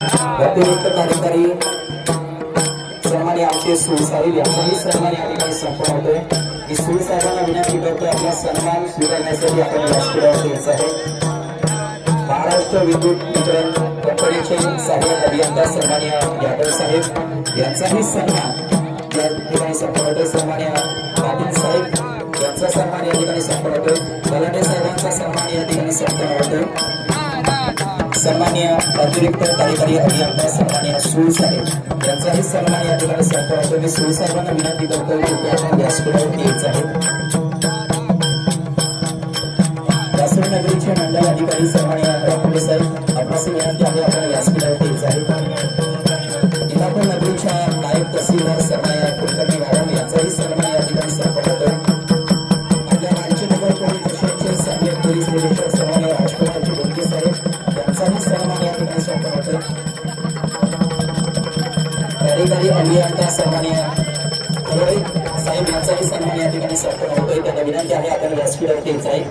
व्यतिरिक्त कार्यकारी सन्मानी आमचे सुरसाहेब यांचाही सन्मान या ठिकाणी संपन्न होतोय. मी सुरसाहेबांना विनंती करतोय आपला सन्मान स्वीकारण्यासाठी आपण व्यासपीठावर यायचं आहे. महाराष्ट्र विद्युत वितरण कंपनीचे सहाय्यक अभियंता सन्मान्य यादव साहेब यांचाही सन्मान या ठिकाणी संपन्न होतोय. सन्मान्य पाटील साहेब यांचा सन्मान या ठिकाणी संपन्न होतोय. गलाटे साहेबांचा सन्मान या ठिकाणी संपन्न होतोय. सन्मान्य अतिरिक्त कार्यकारी अभियंता सन्मान्य सूळ साहेब. यांचाही सन्मान या ठिकाणी संपन्न होतो मी सूळ साहेबांना विनंती करतो कृपया व्यासपीठावर यायचं आहे. वासवी नगरीचे मंडळ अधिकारी सन्मान्य डॉक्टर साहेब आपणास विनंती आहे आपण व्यासपीठावर यायचं आहे. इलापूर नगरीच्या नायब तहसीलदार सन्मान्य कुलकर्णी मॅडम यांचाही सन्मान या ठिकाणी संपन्न आपल्या आपल्या नगर पोलीस स्टेशनचे सहाय्यक पोलीस निरीक्षक सन्मान कार्यकारी अभियंता सन्मान्य खरोडे साहेब यांचाही सन्मान या ठिकाणी संपन्न होतोय त्यांना विनंती आहे आपण व्यासपीठावरती यायचं आहे.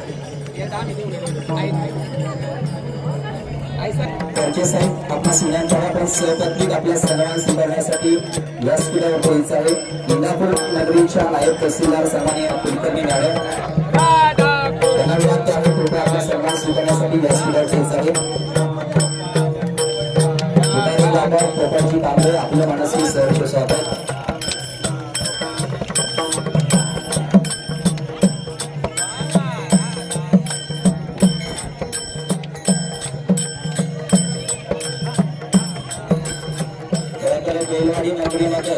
त्यांचे साहेब आपल्या सुनांच्या आहे आपण सहपत्रिक आपला सन्मान करण्यासाठी व्यासपीठावर यायचं आहे. इंदापूर नगरीच्या नायब तहसीलदार सन्मान्य कुलकर्णी मॅडम. त्यांना विनंती आहे कृपया आपला सन्मान स्वीकारण्यासाठी व्यासपीठावर यायचं आहे उदाहरण बाबा पोपटजी तांबे आपलं मनस्वी सहर्ष स्वागत. खरंतर बेलवाडी नगरीमध्ये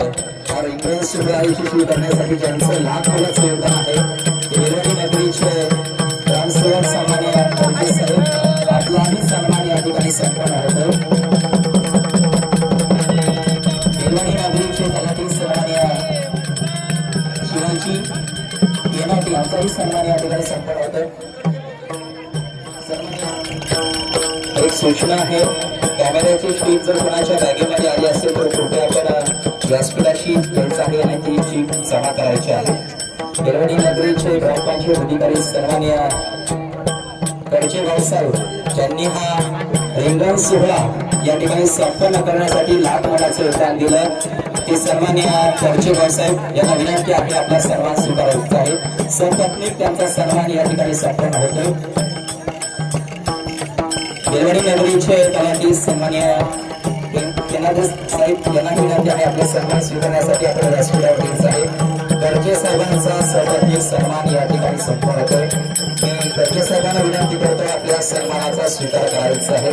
हा रिंगण सुधारायची सुरू करण्यासाठी ज्यांचं लाख मोलाचं योगदान आहे बेलवाडी नगरीचे ग्रामसेवक सन्मान्य फडके साहेब आपलाही सन्मान या ठिकाणी संपन्न होतो. येनाटी सन्मान या ठिकाणी संपन्न होतो एक सूचना आहे कॅमेऱ्याची शीट जर कोणाच्या बॅगेमध्ये आली असेल तर कृपया आपण व्यासपीठाशी घ्यायचं आहे आणि ती शीट जमा करायची आहे. बेलवडी नगरीचे ग्रामपंचायत अधिकारी सन्मान्य कडचे भाऊसाहेब ज्यांनी हा रिंगण सोहळा या ठिकाणी संपन्न करण्यासाठी लाख मोलाचं योगदान दिलं. ते हा कडचे भाऊसाहेब यांना विनंती आहे आपला सन्मान स्वीकारायचा आहे. सपत्नीक त्यांचा सन्मान या ठिकाणी संपन्न होतोय बेलवाडी नगरीचे तलाठी सन्मान्य केनाद साहेब यांना विनंती आहे आपले सन्मान स्वीकारण्यासाठी आपण व्यासपीठावर यायचं आहे. गर्जे साहेबांचा सर्वाधिक सन्मान या ठिकाणी संपन्न होतोय मी गर्जे साहेबांना विनंती करतोय आपल्या सन्मानाचा स्वीकार करायचा आहे.